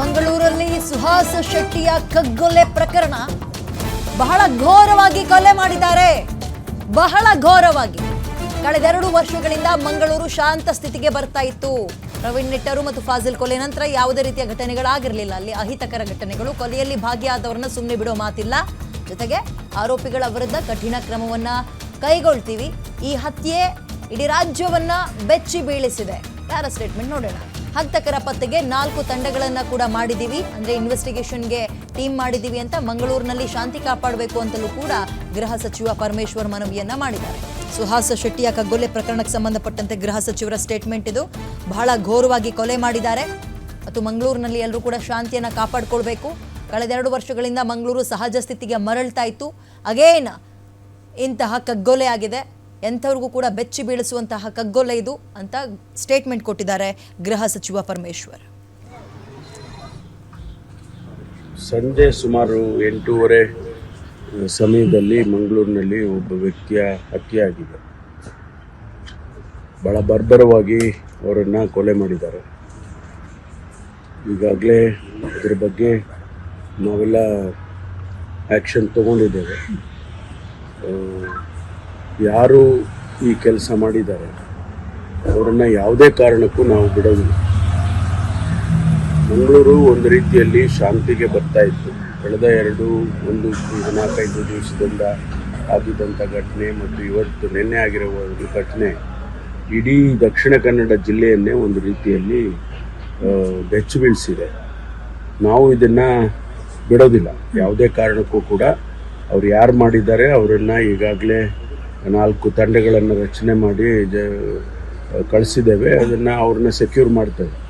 ಸುಹಾಸ್ ಶೆಟ್ಟಿಯ ಕಗ್ಗೊಲೆ ಪ್ರಕರಣ. ಬಹಳ ಘೋರವಾಗಿ ಕೊಲೆ ಮಾಡಿದ್ದಾರೆ. ಬಹಳ ಘೋರವಾಗಿ. ಕಳೆದೆರಡು ವರ್ಷಗಳಿಂದ ಮಂಗಳೂರು ಶಾಂತ ಸ್ಥಿತಿಗೆ ಬರ್ತಾ ಇತ್ತು. ಪ್ರವೀಣ್ ನೆಟ್ಟರು ಮತ್ತು ಫಾಜಿಲ್ ಕೊಲೆ ನಂತರ ಯಾವುದೇ ರೀತಿಯ ಘಟನೆಗಳಾಗಿರಲಿಲ್ಲ. ಅಲ್ಲಿ ಅಹಿತಕರ ಘಟನೆಗಳು, ಕೊಲೆಯಲ್ಲಿ ಭಾಗಿಯಾದವರನ್ನ ಸುಮ್ಮನೆ ಬಿಡೋ ಮಾತಿಲ್ಲ. ಜೊತೆಗೆ ಆರೋಪಿಗಳ ವಿರುದ್ಧ ಕಠಿಣ ಕ್ರಮವನ್ನ ಕೈಗೊಳ್ತೀವಿ. ಈ ಹತ್ಯೆ ಇಡೀ ರಾಜ್ಯವನ್ನ ಬೆಚ್ಚಿ ಬೀಳಿಸಿದೆ. ಯಾರ ಸ್ಟೇಟ್ಮೆಂಟ್ ನೋಡೋಣ. ಹಂತಕರ ಪತ್ತೆಗೆ ನಾಲ್ಕು ತಂಡಗಳನ್ನು ಕೂಡ ಮಾಡಿದೀವಿ. ಅಂದ್ರೆ ಇನ್ವೆಸ್ಟಿಗೇಷನ್ಗೆ ಟೀಮ್ ಮಾಡಿದೀವಿ ಅಂತ ಮಂಗಳೂರಿನಲ್ಲಿ ಶಾಂತಿ ಕಾಪಾಡಬೇಕು ಅಂತಲೂ ಕೂಡ ಗೃಹ ಸಚಿವ ಪರಮೇಶ್ವರ್ ಮನವಿಯನ್ನ ಮಾಡಿದ್ದಾರೆ. ಸುಹಾಸ ಶೆಟ್ಟಿಯ ಕಗ್ಗೊಲೆ ಪ್ರಕರಣಕ್ಕೆ ಸಂಬಂಧಪಟ್ಟಂತೆ ಗೃಹ ಸಚಿವರ ಸ್ಟೇಟ್ಮೆಂಟ್ ಇದು. ಬಹಳ ಘೋರವಾಗಿ ಕೊಲೆ ಮಾಡಿದ್ದಾರೆ. ಮತ್ತು ಮಂಗಳೂರಿನಲ್ಲಿ ಎಲ್ಲರೂ ಕೂಡ ಶಾಂತಿಯನ್ನ ಕಾಪಾಡಿಕೊಳ್ಬೇಕು. ಕಳೆದೆರಡು ವರ್ಷಗಳಿಂದ ಮಂಗಳೂರು ಸಹಜ ಸ್ಥಿತಿಗೆ ಮರಳ್ತಾ ಇತ್ತು. ಅಗೇನ್ ಇಂತಹ ಕಗ್ಗೊಲೆ ಆಗಿದೆ. ಎಂಥವ್ರಿಗೂ ಕೂಡ ಬೆಚ್ಚಿ ಬೀಳಿಸುವಂತಹ ಕಗ್ಗೊಲೆ ಇದು ಅಂತ ಸ್ಟೇಟ್ಮೆಂಟ್ ಕೊಟ್ಟಿದ್ದಾರೆ ಗೃಹ ಸಚಿವ ಪರಮೇಶ್ವರ್. ಸಂಜೆ ಸುಮಾರು ಎಂಟೂವರೆ ಸಮಯದಲ್ಲಿ ಮಂಗಳೂರಿನಲ್ಲಿ ಒಬ್ಬ ವ್ಯಕ್ತಿಯ ಹತ್ಯೆ ಭಾಳ ಬರ್ಬರವಾಗಿ ಅವರನ್ನು ಕೊಲೆ ಮಾಡಿದ್ದಾರೆ. ಈಗಾಗಲೇ ಇದ್ರ ಬಗ್ಗೆ ನಾವೆಲ್ಲ ಆ್ಯಕ್ಷನ್ ತಗೊಂಡಿದ್ದೇವೆ. ಯಾರು ಈ ಕೆಲಸ ಮಾಡಿದ್ದಾರೆ, ಅವರನ್ನು ಯಾವುದೇ ಕಾರಣಕ್ಕೂ ನಾವು ಬಿಡೋದಿಲ್ಲ. ಮಂಗಳೂರು ಒಂದು ರೀತಿಯಲ್ಲಿ ಶಾಂತಿಗೆ ಬರ್ತಾ ಇತ್ತು. ಕಳೆದ ಎರಡು, ಒಂದು ನಾಲ್ಕೈದು ದಿವಸದಿಂದ ಆಗಿದ್ದಂಥ ಘಟನೆ ಮತ್ತು ಇವತ್ತು ನಿನ್ನೆ ಆಗಿರುವ ಒಂದು ಘಟನೆ ಇಡೀ ದಕ್ಷಿಣ ಕನ್ನಡ ಜಿಲ್ಲೆಯನ್ನೇ ಒಂದು ರೀತಿಯಲ್ಲಿ ಬೆಚ್ಚು ಬೀಳಿಸಿದೆ. ನಾವು ಇದನ್ನು ಬಿಡೋದಿಲ್ಲ. ಯಾವುದೇ ಕಾರಣಕ್ಕೂ ಕೂಡ ಅವ್ರು ಯಾರು ಮಾಡಿದ್ದಾರೆ, ಅವರನ್ನು ಈಗಾಗಲೇ ನಾಲ್ಕು ತಂಡಗಳನ್ನು ರಚನೆ ಮಾಡಿ ಜ ಕಳಿಸಿದ್ದೇವೆ. ಅದನ್ನು ಅವ್ರನ್ನ ಸೆಕ್ಯೂರ್ ಮಾಡ್ತೇವೆ.